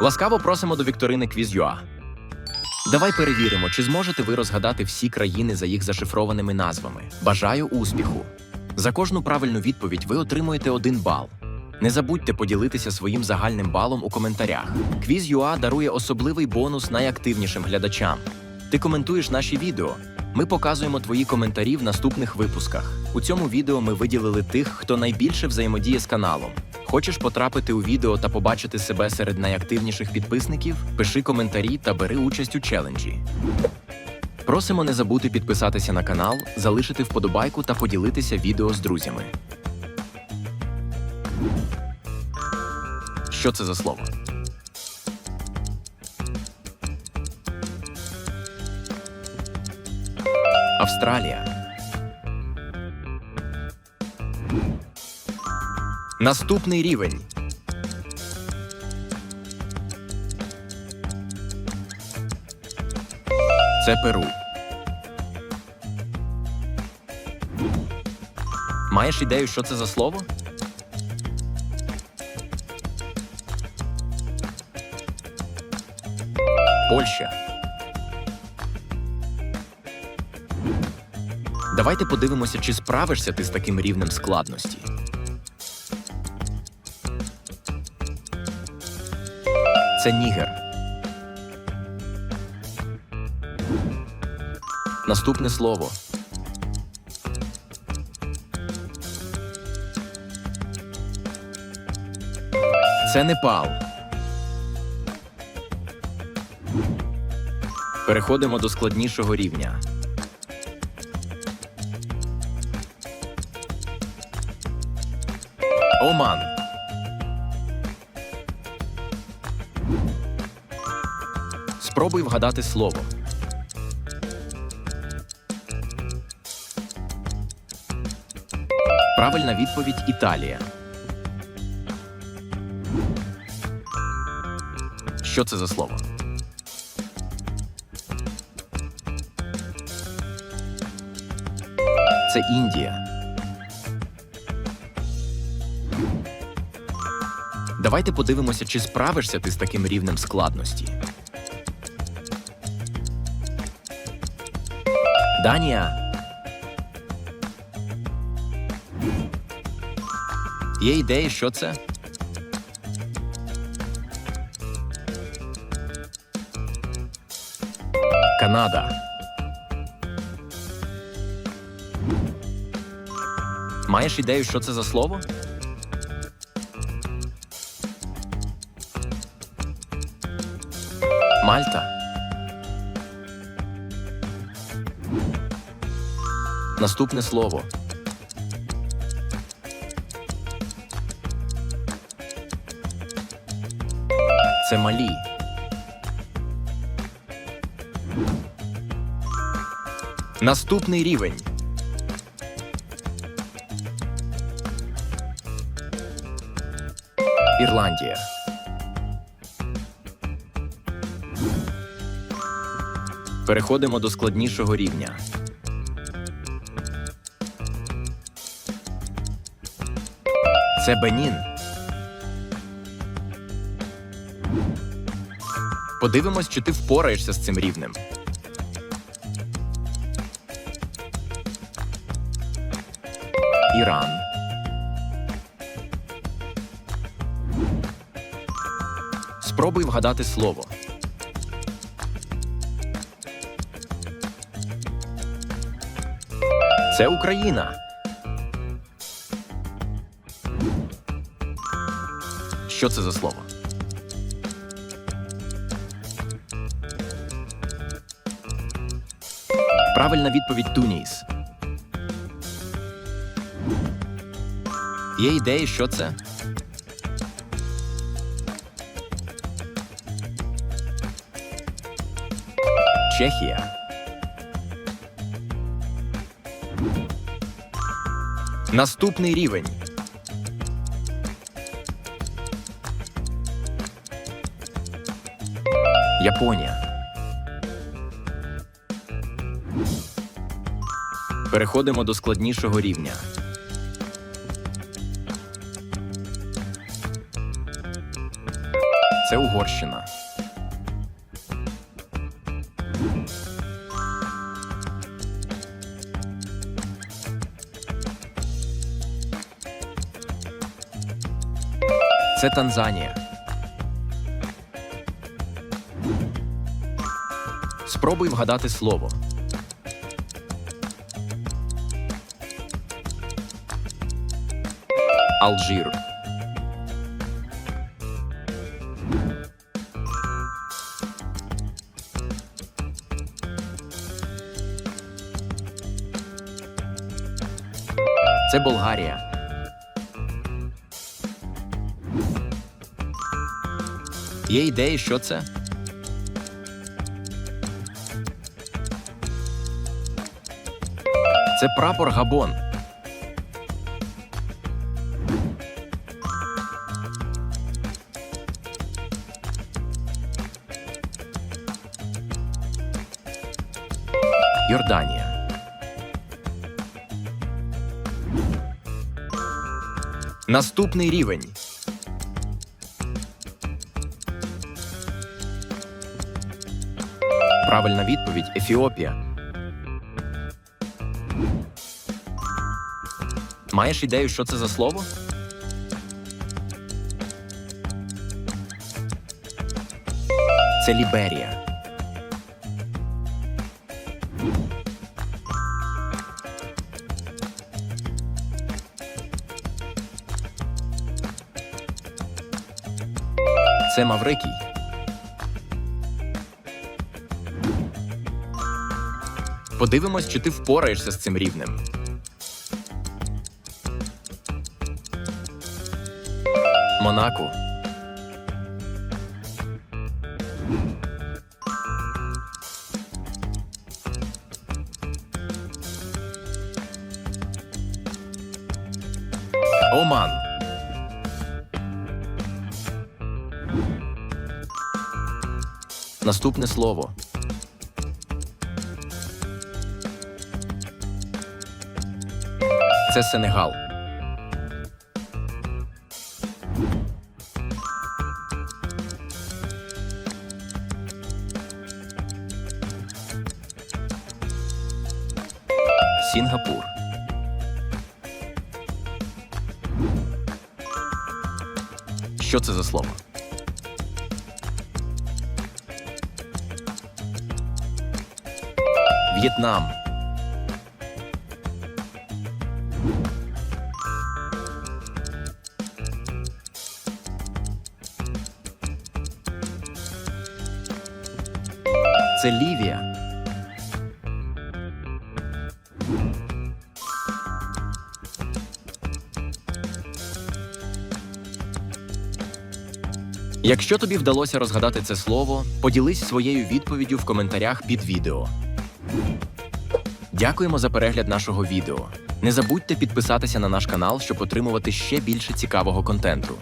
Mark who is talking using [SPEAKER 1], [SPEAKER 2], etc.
[SPEAKER 1] Ласкаво просимо до вікторини Quiz.ua. Давай перевіримо, чи зможете ви розгадати всі країни за їх зашифрованими назвами. Бажаю успіху! За кожну правильну відповідь ви отримуєте один бал. Не забудьте поділитися своїм загальним балом у коментарях. Quiz.ua дарує особливий бонус найактивнішим глядачам. Ти коментуєш наші відео. Ми показуємо твої коментарі в наступних випусках. У цьому відео ми виділили тих, хто найбільше взаємодіє з каналом. Хочеш потрапити у відео та побачити себе серед найактивніших підписників? Пиши коментарі та бери участь у челенджі. Просимо не забути підписатися на канал, залишити вподобайку та поділитися відео з друзями. Що це за слово? Австралія. Наступний рівень. Це Перу. Маєш ідею, що це за слово? Польща. Давайте подивимося, чи справишся ти з таким рівнем складності. Це Нігер. Наступне слово. Це Непал. Переходимо до складнішого рівня. Оман. Спробуй вгадати слово. Правильна відповідь Італія. Що це за слово? Це Індія. Давайте подивимося, чи справишся ти з таким рівнем складності. Данія. Є ідеї, що це? Канада. Маєш ідею, що це за слово? Мальта. Наступне слово. Це Малі. Наступний рівень. Ірландія. Переходимо до складнішого рівня. Це Бенін. Подивимось, чи ти впораєшся з цим рівнем. Іран. Спробуй вгадати слово. Це Україна. Що це за слово? Правильна відповідь Туніс. Є ідеї, що це? Чехія. Наступний рівень. Японія. Переходимо до складнішого рівня. Це Угорщина. Це Танзанія. Спробуй вгадати слово. Алжир. Це Болгарія. Є ідеї, що це? Це прапор Габон. Йорданія. Наступний рівень. Правильна відповідь Ефіопія. Маєш ідею, що це за слово? Це Ліберія. Це Маврикій. Подивимось, чи ти впораєшся з цим рівнем. Монако. Оман. Наступне слово. Це Сенегал. Сінгапур. Що це за слово? В'єтнам. Це Лівія. Якщо тобі вдалося розгадати це слово, поділись своєю відповіддю в коментарях під відео. Дякуємо за перегляд нашого відео. Не забудьте підписатися на наш канал, щоб отримувати ще більше цікавого контенту.